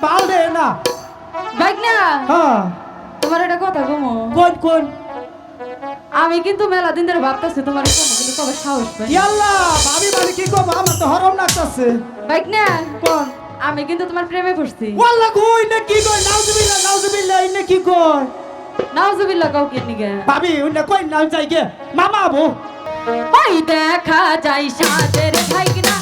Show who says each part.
Speaker 1: বাল দে না।
Speaker 2: বাইক না
Speaker 1: হ্যাঁ।
Speaker 2: তোমার এটা কথা কমো।
Speaker 1: কোন কোন?
Speaker 2: আমি কিন্তু মেলা দিন ধরে ভাবতেছি তোমার কমো কিন্তু কবে সাহস পাই?
Speaker 1: ইয়াল্লা ভাবি মানে কি কব আমার তো হরম লাগতাছে।
Speaker 2: বাইক না
Speaker 1: কোন?
Speaker 2: আমি কিন্তু তোমার প্রেমে পড়ছি।
Speaker 1: ওয়াল্লা কই না কি কই নাউজুবিল্লাহ নাউজুবিল্লাহ ইনে কি কই
Speaker 2: নাউজুবিল্লাহ কাউকে নিগে?
Speaker 1: ভাবি উনি কই নাম চাই গে। মামা বউ।
Speaker 2: ওই দেখা যাই সাদের ভাইক না